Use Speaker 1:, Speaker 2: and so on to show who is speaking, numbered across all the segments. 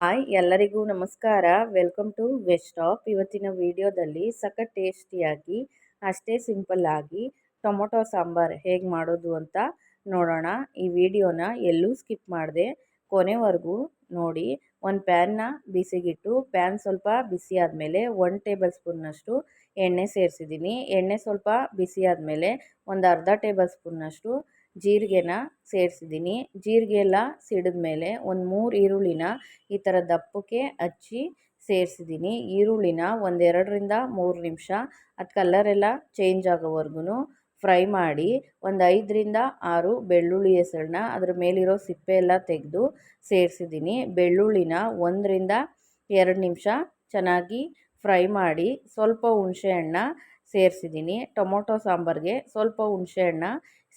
Speaker 1: Hi, ಎಲ್ಲರಿಗೂ ನಮಸ್ಕಾರ. Welcome to West of ಇವತ್ತಿನ ವಿಡಿಯೋದಲ್ಲಿ ಸಖತ್ ಟೇಸ್ಟಿಯಾಗಿ, ಅಷ್ಟೇ ಸಿಂಪಲ್ ಆಗಿ ಟೊಮೊಟೊ ಸಾಂಬಾರ್ ಹೇಗೆ ಮಾಡೋದು ಅಂತ ನೋಡೋಣ. ಈ ವಿಡಿಯೋನ ಎಲ್ಲೂ ಸ್ಕಿಪ್ ಮಾಡಿದೆ, ಕೊನೆವರೆಗೂ ನೋಡಿ. ಒಂದು ಪ್ಯಾನ್ನ ಬಿಸಿಗಿಟ್ಟು ಪ್ಯಾನ್ ಸ್ವಲ್ಪ ಬಿಸಿ ಆದಮೇಲೆ ಒನ್ ಟೇಬಲ್ ಸ್ಪೂನ್ನಷ್ಟು ಎಣ್ಣೆ ಸೇರಿಸಿದ್ದೀನಿ. ಎಣ್ಣೆ ಸ್ವಲ್ಪ ಬಿಸಿ ಆದಮೇಲೆ ಒಂದು ಅರ್ಧ ಟೇಬಲ್ ಸ್ಪೂನ್ನಷ್ಟು ಜೀರಿಗೆನ ಸೇರಿಸಿದ್ದೀನಿ. ಜೀರಿಗೆ ಎಲ್ಲ ಸಿಡಿದ ಮೇಲೆ ಒಂದು ಮೂರು ಈರುಳ್ಳಿನ ಈ ಥರ ದಪ್ಪಕ್ಕೆ ಹಚ್ಚಿ ಸೇರಿಸಿದ್ದೀನಿ. ಈರುಳ್ಳಿನ ಒಂದೆರಡರಿಂದ ಮೂರು ನಿಮಿಷ, ಅದು ಕಲ್ಲರೆಲ್ಲ ಚೇಂಜ್ ಆಗೋವರೆಗೂ ಫ್ರೈ ಮಾಡಿ ಒಂದು ಐದರಿಂದ ಆರು ಬೆಳ್ಳುಳ್ಳಿ ಹೆಸರನ್ನ ಅದ್ರ ಮೇಲಿರೋ ಸಿಪ್ಪೆ ಎಲ್ಲ ತೆಗೆದು ಸೇರಿಸಿದ್ದೀನಿ. ಬೆಳ್ಳುಳ್ಳಿನ ಒಂದರಿಂದ ಎರಡು ನಿಮಿಷ ಚೆನ್ನಾಗಿ ಫ್ರೈ ಮಾಡಿ ಸ್ವಲ್ಪ ಹುಣಸೆಹಣ್ಣ ಸೇರಿಸಿದ್ದೀನಿ. ಟೊಮೊಟೊ ಸಾಂಬಾರಿಗೆ ಸ್ವಲ್ಪ ಹುಣಸೆಹಣ್ಣ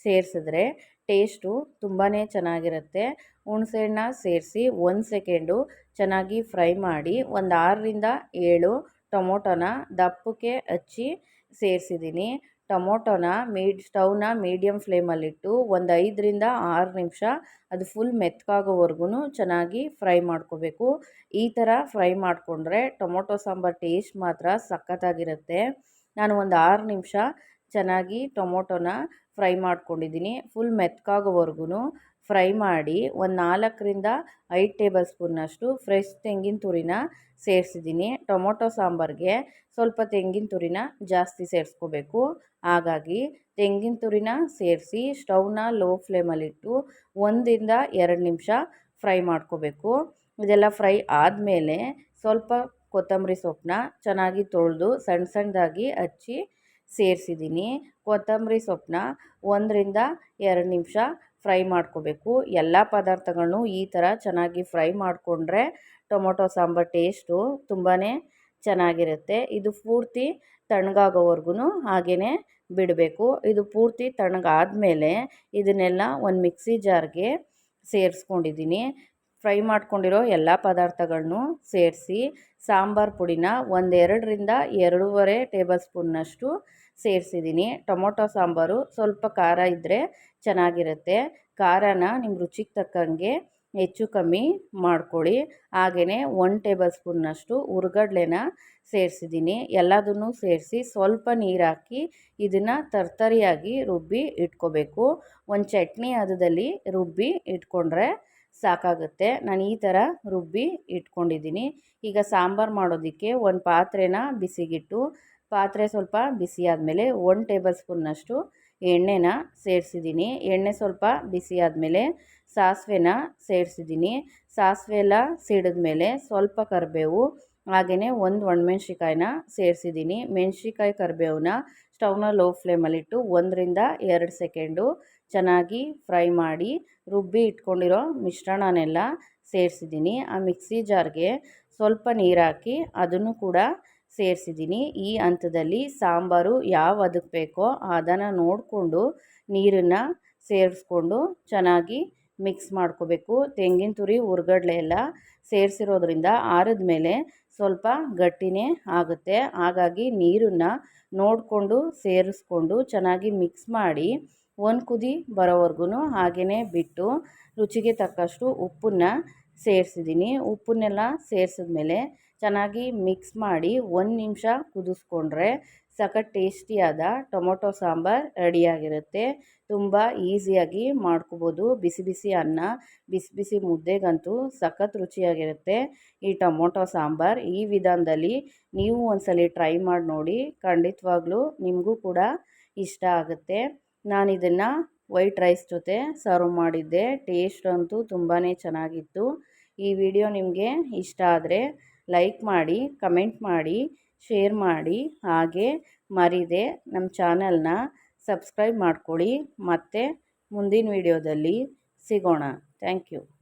Speaker 1: ಸೇರಿಸಿದ್ರೆ ಟೇಸ್ಟು ತುಂಬಾ ಚೆನ್ನಾಗಿರುತ್ತೆ. ಹುಣಸೆಹಣ್ಣ ಸೇರಿಸಿ ಒಂದು ಸೆಕೆಂಡು ಚೆನ್ನಾಗಿ ಫ್ರೈ ಮಾಡಿ ಒಂದು ಆರರಿಂದ ಏಳು ಟೊಮೊಟೊನ ದಪ್ಪಕ್ಕೆ ಹಚ್ಚಿ ಸೇರಿಸಿದ್ದೀನಿ. ಟೊಮೊಟೊನ ಮೀಡ್, ಸ್ಟವ್ನ ಮೀಡಿಯಮ್ ಫ್ಲೇಮಲ್ಲಿಟ್ಟು ಒಂದು ಐದರಿಂದ ಆರು ನಿಮಿಷ ಅದು ಫುಲ್ ಮೆತ್ತಗಾಗೋವರೆಗೂ ಚೆನ್ನಾಗಿ ಫ್ರೈ ಮಾಡ್ಕೋಬೇಕು. ಈ ಥರ ಫ್ರೈ ಮಾಡಿಕೊಂಡ್ರೆ ಟೊಮೊಟೊ ಸಾಂಬಾರು ಟೇಸ್ಟ್ ಮಾತ್ರ ಸಖತ್ತಾಗಿರುತ್ತೆ. ನಾನು ಒಂದು ಆರು ನಿಮಿಷ ಚೆನ್ನಾಗಿ ಟೊಮೊಟೊನ ಫ್ರೈ ಮಾಡ್ಕೊಂಡಿದ್ದೀನಿ. ಫುಲ್ ಮೆತ್ಕಾಗೋವರೆಗೂ ಫ್ರೈ ಮಾಡಿ ಒಂದು ನಾಲ್ಕರಿಂದ ಐದು ಟೇಬಲ್ ಸ್ಪೂನ್ನಷ್ಟು ಫ್ರೆಶ್ ತೆಂಗಿನ ತುರಿನ ಸೇರಿಸಿದ್ದೀನಿ. ಟೊಮೊಟೊ ಸಾಂಬಾರಿಗೆ ಸ್ವಲ್ಪ ತೆಂಗಿನ ತುರಿನ ಜಾಸ್ತಿ ಸೇರಿಸ್ಕೋಬೇಕು. ಹಾಗಾಗಿ ತೆಂಗಿನ ತುರಿನ ಸೇರಿಸಿ ಸ್ಟವ್ನ ಲೋ ಫ್ಲೇಮಲ್ಲಿಟ್ಟು ಒಂದರಿಂದ ಎರಡು ನಿಮಿಷ ಫ್ರೈ ಮಾಡ್ಕೋಬೇಕು. ಇದೆಲ್ಲ ಫ್ರೈ ಆದಮೇಲೆ ಸ್ವಲ್ಪ ಕೊತ್ತಂಬರಿ ಸೊಪ್ಪನ್ನ ಚೆನ್ನಾಗಿ ತೊಳೆದು ಸಣ್ಣ ಸಣ್ಣದಾಗಿ ಹಚ್ಚಿ ಸೇರಿಸಿದ್ದೀನಿ. ಕೊತ್ತಂಬರಿ ಸೊಪ್ಪನ್ನ ಒಂದರಿಂದ ಎರಡು ನಿಮಿಷ ಫ್ರೈ ಮಾಡ್ಕೋಬೇಕು. ಎಲ್ಲ ಪದಾರ್ಥಗಳನ್ನು ಈ ಥರ ಚೆನ್ನಾಗಿ ಫ್ರೈ ಮಾಡಿಕೊಂಡ್ರೆ ಟೊಮೊಟೊ, ಸಾಂಬಾರು ಟೇಸ್ಟು ತುಂಬಾ ಚೆನ್ನಾಗಿರುತ್ತೆ. ಇದು ಪೂರ್ತಿ ತಣ್ಣಗಾಗೋವರೆಗೂ ಹಾಗೆಯೇ ಬಿಡಬೇಕು. ಇದು ಪೂರ್ತಿ ತಣ್ಣಗಾದಮೇಲೆ ಇದನ್ನೆಲ್ಲ ಒಂದು ಮಿಕ್ಸಿ ಜಾರ್ಗೆ ಸೇರಿಸ್ಕೊಂಡಿದ್ದೀನಿ. ಫ್ರೈ ಮಾಡ್ಕೊಂಡಿರೋ ಎಲ್ಲ ಪದಾರ್ಥಗಳನ್ನು ಸೇರಿಸಿ ಸಾಂಬಾರು ಪುಡಿನ ಒಂದೆರಡರಿಂದ ಎರಡೂವರೆ ಟೇಬಲ್ ಸ್ಪೂನ್ನಷ್ಟು ಸೇರಿಸಿದ್ದೀನಿ. ಟೊಮೊಟೊ ಸಾಂಬಾರು ಸ್ವಲ್ಪ ಖಾರ ಇದ್ದರೆ ಚೆನ್ನಾಗಿರುತ್ತೆ. ಖಾರನ ನಿಮ್ಮ ರುಚಿಗೆ ತಕ್ಕಂಗೆ ಹೆಚ್ಚು ಕಮ್ಮಿ ಮಾಡ್ಕೊಳ್ಳಿ. ಹಾಗೆಯೇ ಒನ್ ಟೇಬಲ್ ಸ್ಪೂನ್ನಷ್ಟು ಹುರ್ಗಡ್ಲೆನ ಸೇರಿಸಿದ್ದೀನಿ. ಎಲ್ಲದನ್ನು ಸೇರಿಸಿ ಸ್ವಲ್ಪ ನೀರು ಹಾಕಿ ಇದನ್ನು ತರ್ತರಿಯಾಗಿ ರುಬ್ಬಿ ಇಟ್ಕೋಬೇಕು. ಒಂದು ಚಟ್ನಿ ಅದದಲ್ಲಿ ರುಬ್ಬಿ ಇಟ್ಕೊಂಡ್ರೆ ಸಾಕಾಗುತ್ತೆ. ನಾನು ಈ ಥರ ರುಬ್ಬಿ ಇಟ್ಕೊಂಡಿದ್ದೀನಿ. ಈಗ ಸಾಂಬಾರು ಮಾಡೋದಕ್ಕೆ ಒಂದು ಪಾತ್ರೆನ ಬಿಸಿಗಿಟ್ಟು, ಪಾತ್ರೆ ಸ್ವಲ್ಪ ಬಿಸಿ ಆದಮೇಲೆ ಒನ್ ಟೇಬಲ್ ಸ್ಪೂನ್ನಷ್ಟು ಎಣ್ಣೆನ ಸೇರಿಸಿದ್ದೀನಿ. ಎಣ್ಣೆ ಸ್ವಲ್ಪ ಬಿಸಿ ಆದಮೇಲೆ ಸಾಸಿವೆನ ಸೇರಿಸಿದ್ದೀನಿ. ಸಾಸಿವೆ ಎಲ್ಲ ಸಿಡಿದ ಮೇಲೆ ಸ್ವಲ್ಪ ಕರಿಬೇವು ಹಾಗೆಯೇ ಒಂದು ಒಣಮೆಣ್ಸಿಕಾಯಿನ ಸೇರಿಸಿದ್ದೀನಿ. ಮೆಣ್ಸಿಕಾಯಿ ಕರಿಬೇವನ್ನ ಸ್ಟವ್ನ ಲೋ ಫ್ಲೇಮಲ್ಲಿಟ್ಟು ಒಂದರಿಂದ ಎರಡು ಸೆಕೆಂಡು ಚೆನ್ನಾಗಿ ಫ್ರೈ ಮಾಡಿ ರುಬ್ಬಿ ಇಟ್ಕೊಂಡಿರೋ ಮಿಶ್ರಣನೆಲ್ಲ ಸೇರಿಸಿದ್ದೀನಿ. ಆ ಮಿಕ್ಸಿ ಜಾರ್ಗೆ ಸ್ವಲ್ಪ ನೀರಾಕಿ ಅದನ್ನು ಕೂಡ ಸೇರಿಸಿದ್ದೀನಿ. ಈ ಹಂತದಲ್ಲಿ ಸಾಂಬಾರು ಯಾವ ಅದಕ್ಕೆ ಬೇಕೋ ಅದನ್ನು ನೋಡಿಕೊಂಡು ನೀರನ್ನು ಸೇರಿಸ್ಕೊಂಡು ಚೆನ್ನಾಗಿ ಮಿಕ್ಸ್ ಮಾಡ್ಕೋಬೇಕು. ತೆಂಗಿನ ತುರಿ ಉರ್ಗಡ್ಲೆ ಎಲ್ಲ ಸೇರಿಸಿರೋದ್ರಿಂದ ಆರಿದ ಮೇಲೆ ಸ್ವಲ್ಪ ಗಟ್ಟಿನೇ ಆಗುತ್ತೆ. ಹಾಗಾಗಿ ನೀರನ್ನು ನೋಡಿಕೊಂಡು ಸೇರಿಸ್ಕೊಂಡು ಚೆನ್ನಾಗಿ ಮಿಕ್ಸ್ ಮಾಡಿ ಒಂದು ಕುದಿ ಬರೋವರೆಗೂ ಹಾಗೆಯೇ ಬಿಟ್ಟು ರುಚಿಗೆ ತಕ್ಕಷ್ಟು ಉಪ್ಪನ್ನ ಸೇರಿಸಿದ್ದೀನಿ ಉಪ್ಪನ್ನೆಲ್ಲ ಸೇರಿಸಿದ್ಮೇಲೆ ಚೆನ್ನಾಗಿ ಮಿಕ್ಸ್ ಮಾಡಿ ಒಂದು ನಿಮಿಷ ಕುದಿಸ್ಕೊಂಡ್ರೆ ಸಖತ್ ಟೇಸ್ಟಿಯಾದ ಟೊಮೊಟೊ ಸಾಂಬಾರು ರೆಡಿಯಾಗಿರುತ್ತೆ. ತುಂಬ ಈಸಿಯಾಗಿ ಮಾಡ್ಕೋಬೋದು. ಬಿಸಿ ಬಿಸಿ ಅನ್ನ, ಬಿಸಿ ಬಿಸಿ ಮುದ್ದೆಗಂತೂ ಸಖತ್ ರುಚಿಯಾಗಿರುತ್ತೆ ಈ ಟೊಮೊಟೊ ಸಾಂಬಾರು. ಈ ವಿಧಾನದಲ್ಲಿ ನೀವು ಒಂದ್ಸಲ ಟ್ರೈ ಮಾಡಿ ನೋಡಿ, ಖಂಡಿತವಾಗ್ಲೂ ನಿಮಗೂ ಕೂಡ ಇಷ್ಟ ಆಗುತ್ತೆ. ನಾನು ಇದನ್ನು ವೈಟ್ ರೈಸ್ ಜೊತೆ ಸರ್ವ್ ಮಾಡಿದ್ದೆ. ಟೇಸ್ಟ್ ಅಂತೂ ತುಂಬಾ ಚೆನ್ನಾಗಿತ್ತು. ಈ ವಿಡಿಯೋ ನಿಮಗೆ ಇಷ್ಟ ಆದರೆ ಲೈಕ್ ಮಾಡಿ, ಕಮೆಂಟ್ ಮಾಡಿ, ಶೇರ್ ಮಾಡಿ. ಹಾಗೆ ಮರಿದೆ ನಮ್ಮ ಚಾನಲ್ನ ಸಬ್ಸ್ಕ್ರೈಬ್ ಮಾಡ್ಕೊಳ್ಳಿ. ಮತ್ತು ಮುಂದಿನ ವಿಡಿಯೋದಲ್ಲಿ ಸಿಗೋಣ. Thank you.